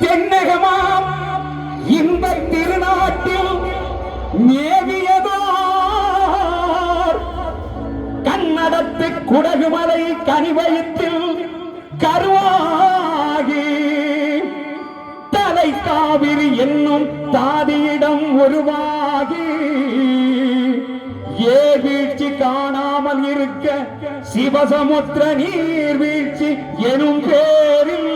தென்னகமாம் இந்த திருநாட்டில் மேவியதார். கன்னடத்து குடகுமலை கனிவயத்தில் கருவாகி. தலை காவிரி என்னும் தாதியிடம் உருவாகி. ஏ வீழ்ச்சி காணாமல் இருக்க சிவசமுத்திர நீர் வீழ்ச்சி எனும் பேரில்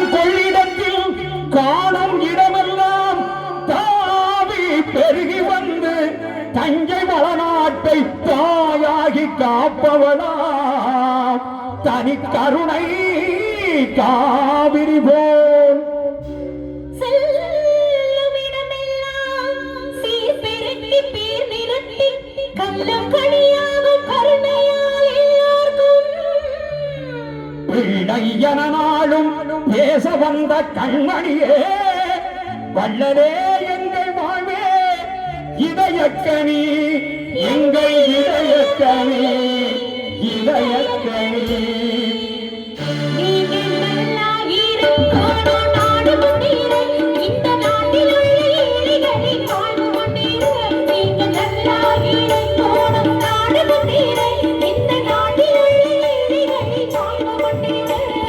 தாயாகி காப்பவளா. தனி கருணை காவிரி போல் செல்லுமிடமெல்லாம் சீர்பெருக்கி பேர் நிறுத்தி கள்ளம் கனியாகும் கருணையால் எல்லாருக்கும். பிள்ளையன நாளும் பேச வந்த கண்மணியே வள்ளலே எங்கள் வாழ்வே. இதயக்கணி எங்கள் இதயக்கணி இதயக்கணி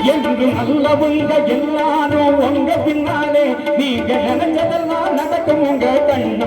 நீங்கள் நல்லவங்க எல்லாரும் உங்க பின்னாலே. நீங்க நினைச்சதெல்லாம் நடக்கும் உங்க கண்ணு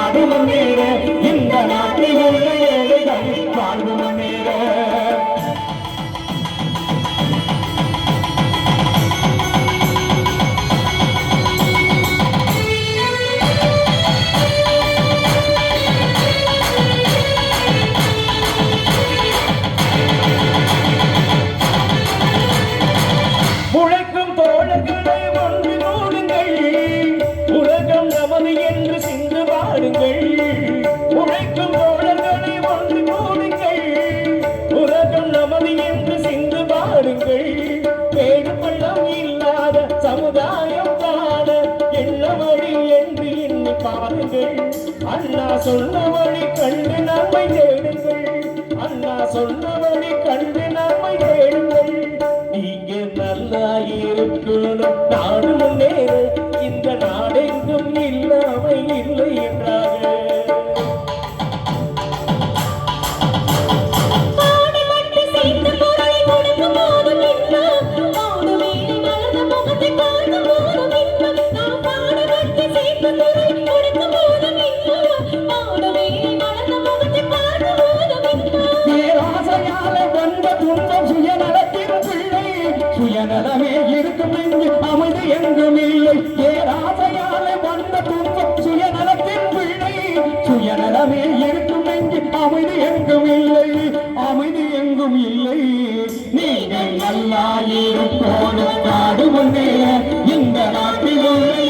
உழைக்கும் தோழர்களே ஒன்று கூடுங்கள் உலகம் நமது என்று சிந்து பாடுங்கள் உழைக்கும் தோழர்களே ஒன்று கூடுங்கள் உலகம் நமது என்று சிந்து பாடுங்கள் மேடு பள்ளம் இல்லாத சமுதாயம் காண என்ன வழி என்று எண்ணி பாருங்கள். அண்ணா சொன்ன வழி கண்டு நம்மை தேடுங்கள். அண்ணா சொன்ன வழி கண்டு இருக்கணும் நாடு முன்னேற இந்த நாடெங்கும் இல்லாமை இல்லை என்றாக பாடுபட்டு சேர்த்த அமைதி இருக்கும் என்று அமைதி எங்கும் இல்லை. அமைதி எங்கும் இல்லை. நீங்கள் நல்லா இருப்போடு காடு முன்னேற இந்த நாட்டில் உள்ள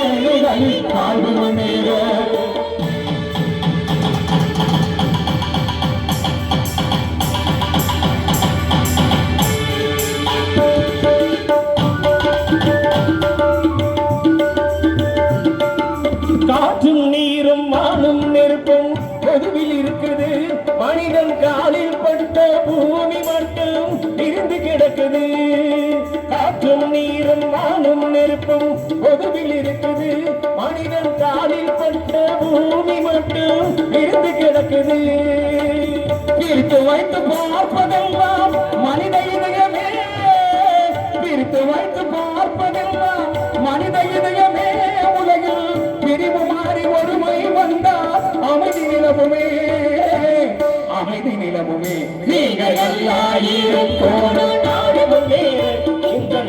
இருக்குது காற்றும் நீரும் வானும் நெருப்பும் பொதுவில் இருக்குது. மனிதன் காலில் பட்ட பூமி மட்டும் இருந்து கிடக்குது. பிரித்து வைத்து பார்ப்பதெல்லாம் மனித இதயமே. பிரித்து வைத்து பார்ப்பதெல்லாம் மனித இதயமே. உலகில் பிரிவு மாறி ஒருமை வந்தால் அமைதி நிலவுமே. அமைதி நிலவுமே. நீங்கள் எல்லாரும் போன